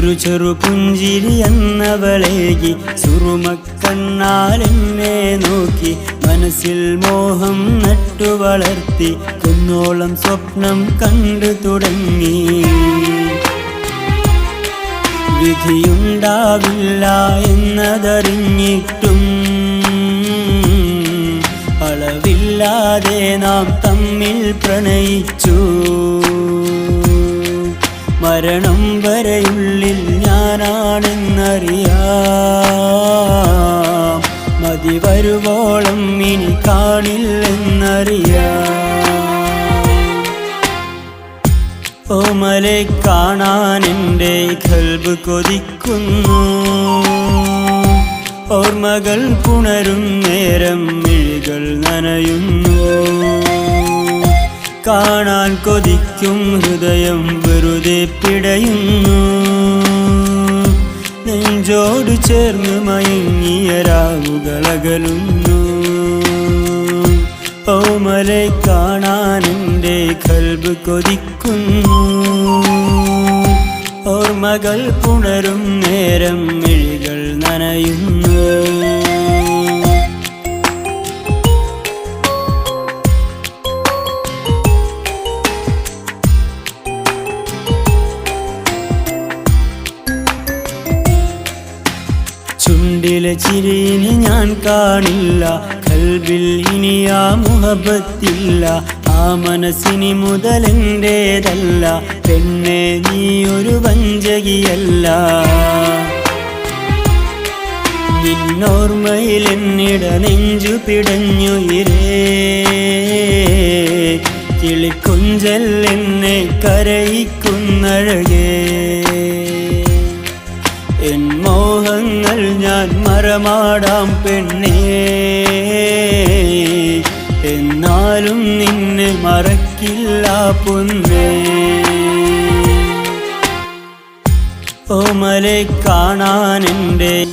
ചെറുപുഞ്ചിരി എന്നവളേകി സുറുമക്കണ്ണാലെന്നെ നോക്കി മനസ്സിൽ മോഹം നട്ടു വളർത്തി കുന്നോളം സ്വപ്നം കണ്ടു തുടങ്ങി. വിധിയുണ്ടാവില്ല എന്നതറിഞ്ഞിട്ടും അളവില്ലാതെ നാം തമ്മിൽ പ്രണയിച്ചു. മരണം വരെയുള്ളിൽ ഞാനാണെന്നറിയാം. മതി വരുവോളം ഇനി കാണില്ലെന്നറിയാം. ഓമലെ കാണാൻ എന്റെ കൽബ് കൊതിക്കുന്നു. ഓർമ്മകൾ പുണരും നേരം മിഴികൾ നനയുന്നു. കാണാൻ കൊതിക്കും ഹൃദയം വെറുതെ പിടയുന്നു. നെഞ്ചോട് ചേർന്ന് മയങ്ങിയ രാവുകളകലുന്നു ഓമലെ കാണാൻ എന്റെ കൽബ് കൊതിക്കുന്നു. ഓർമ്മകൾ പുണരും നേരം മിഴികൾ നനയുന്നു. ചുണ്ടിലെ ചിരിനി ഞാൻ കാണില്ല കൽബിൽ ഇനി ആ മുഹബത്തില്ല. ആ മനസ്സിനി മുതലെന്റേതല്ല പെണ്ണെ നീ ഒരു വഞ്ചകിയല്ല. നിന്നോർമ്മയിൽ എന്നിട നെഞ്ചു പിടഞ്ഞുയിരേ. കിളിക്കൊഞ്ചൽ എന്നെ കരയിക്കുന്നഴകേ. ഞാൻ പെണ്ണേ. എന്നാലും നിന്നെ മറക്കില്ല പൊന്നേ. ഓമലെ കാണാൻ എന്റെ